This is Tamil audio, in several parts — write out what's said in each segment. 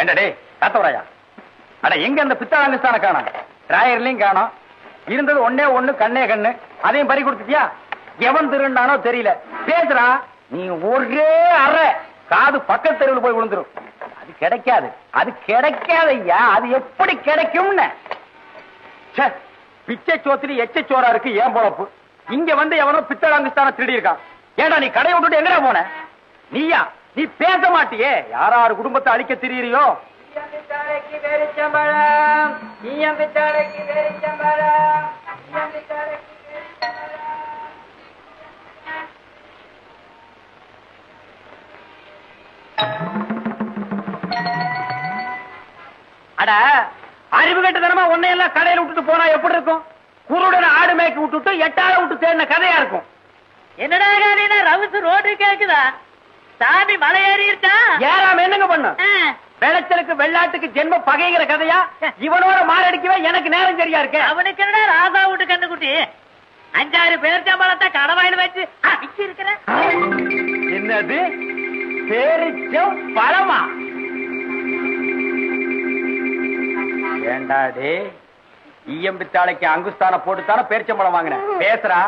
ஏண்டா டேய் காத்தவராயா அட எங்க அந்த பித்தாளங்கஸ்தான காணும். டிராயர்லயும் காணோம். இருந்தது ஒன்னே ஒண்ணு கண்ணே கண்ணு. அதையும் பறி கொடுத்துட்டியா? எவன் திருண்டானோ தெரியல. பேசுறா நீ ஒரே அறை. காது பக்கத்து தெருவில் போய் விழுந்துரும். அது கிடைக்காது. அது கிடைக்காது ஐயா அது எப்படி கிடைக்கும்னு. பிச்சை சோத்திரி எச்ச சோரா இருக்கு ஏன் பொழப்பு? இங்க வந்து எவனோ பித்தளாங்கிஸ்தான திருடி இருக்கான் ஏடா நீ கடை விட்டுட்டு எங்கடா போன? நீயா? நீ பேச மாட்டியே. யாராரு குடும்பத்தை அழிக்க பித்தாளைக்கு அட அறிவு கட்டதனமா உன்னையெல்லாம் கடையில விட்டுட்டு போனா எப்படி இருக்கும்? குருடன் ஆடு மேய்க்க விட்டுட்டு எட்டால விட்டு தேடின கதையா இருக்கும்? என்னடா ரவுசு ரோடு கேக்குதா? சாமி மலை ஏறாம என்னங்க பண்ணு விளைச்சலுக்கு வெள்ளாட்டுக்கு ஜென்ம பகைங்கிற கதையா? இவனோட மாரடிக்கவே எனக்கு நேரம் சரியா இருக்கு. அவனுக்கு என்னடா ராசா வீட்டு கண்ணுக்குட்டி? அஞ்சாறு பேர் சம்பளத்தை கடவாயில் வச்சு அடிச்சு இருக்கிற. என்னது? பேரிச்சம் பழமா? ஏண்டா டே ஈயம்பித்தாளைக்கு அங்குஸ்தான போட்டுத்தானே பேரிச்சம்பழம் வாங்கின? பேசுறா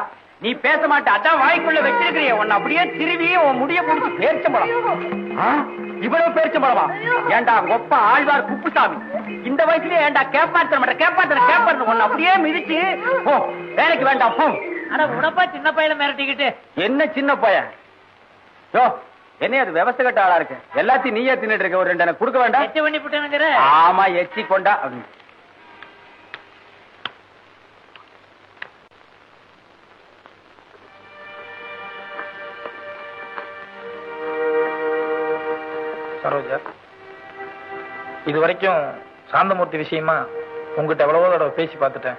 நீ பேச மாட்ட அதான் வாய்க்குள்ள வச்சிருக்கிறிய. உன்னை அப்படியே திருவி உன் முடிய பிடிச்சி பேரிச்சம்பழம்? இவ்வளவு பேரிச்சம்பழமா ஏண்டா கொப்ப ஆழ்வார் குப்புசாமி? இந்த வயசுலயே ஏண்டா கேப்பாத்தன மாட்ட கேப்பாத்தன கேப்பாத்தன உன்னை அப்படியே மிதிச்சு போ வேலைக்கு வேண்டாம் போ. ஆனா உடப்பா சின்ன பையல மிரட்டிக்கிட்டு. என்ன சின்ன பையன் யோ என்ன அது விவசாய கட்ட ஆளா இருக்கு. எல்லாத்தையும் நீயே தின்னுட்டு இருக்க ஒரு ரெண்டு எனக்கு கொடுக்க வேண்டாம். எச்சு பண்ணி விட்டனுங்கிற ஆமா எச்சி கொண்டா. சரோஜா இது வரைக்கும் சாந்தமூர்த்தி விஷயமா உங்ககிட்ட எவ்வளவோ தடவை பேசி பார்த்துட்டேன்.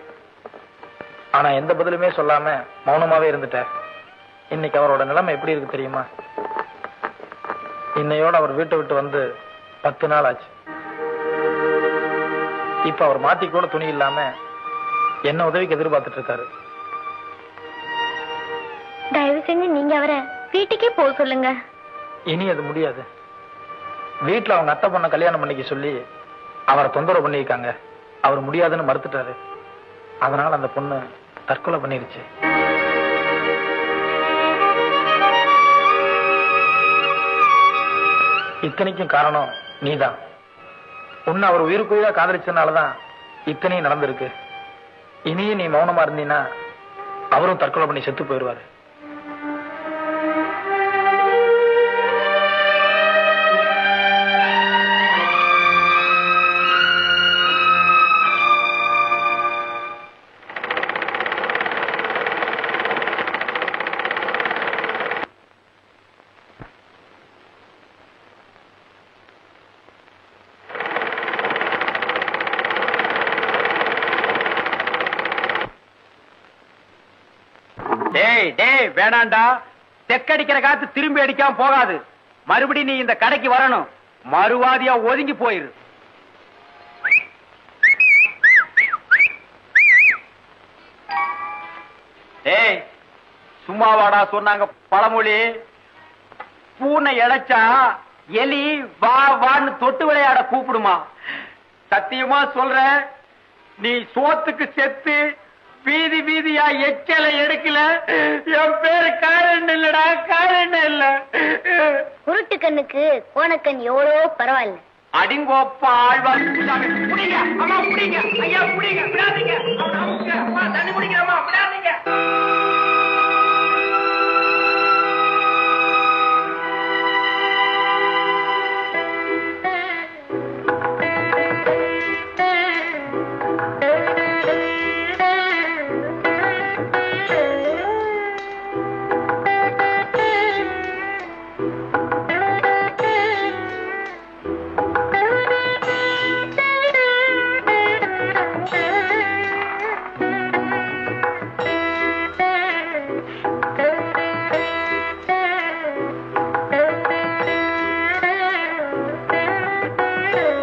ஆனா எந்த பதிலுமே சொல்லாம மௌனமாவே இருந்துட்டேன் இன்னைக்கு அவரோட நிலைமை எப்படி இருக்கு தெரியுமா? இன்னையோட அவர் வீட்டை விட்டு வந்து பத்து நாள் ஆச்சு. இப்ப அவர் மாத்தி கூட துணி இல்லாம என்ன உதவிக்கு எதிர்பார்த்துட்டு இருக்காரு? தயவு செஞ்சு நீங்க அவரை வீட்டுக்கே போக சொல்லுங்க. இனி அது முடியாது. வீட்டுல அவங்க அத்தை பொண்ண கல்யாணம் பண்ணிக்க சொல்லி அவரை தொந்தரவு பண்ணியிருக்காங்க. அவர் முடியாதுன்னு மறுத்துட்டாரு. அதனால அந்த பொண்ணு தற்கொலை பண்ணிருச்சு. இத்தனைக்கும் காரணம் நீதான். உன்னை அவர் உயிருக்குயிரா காதலிச்சதுனாலதான் இத்தனையும் நடந்திருக்கு. இனியும் நீ மௌனமா இருந்தீன்னா அவரும் தற்கொலை பண்ணி செத்து போயிடுவாரு. டேய் டேய் வேணாண்டா. தெக்கடிக்கிற காத்து திரும்பி அடிக்காம போகாது. மறுபடி நீ இந்த கடைக்கு வரணும். மறுவாதியா ஒதுங்கி போயிரு. டேய் சும்மாவாடா சொன்னாங்க பழமொழி. பூனை இழைச்சா எலி வா வான்னு தொட்டு விளையாட கூப்பிடுமா. சத்தியமா சொல்ற நீ சோத்துக்கு செத்து வீதி வீதியா எச்சலை எடுக்கல என் பேரு காரணம் இல்லடா காரணம் இல்ல உருட்டு கண்ணுக்கு கோணக்கண் எவ்வளோ பரவாயில்ல அடிங்கோப்பா ஆழ்வார். புடிங்க, அம்மா, புடிங்க. ஐயா, குடிக்கிறேம்மா, விடாதீங்க. Yeah.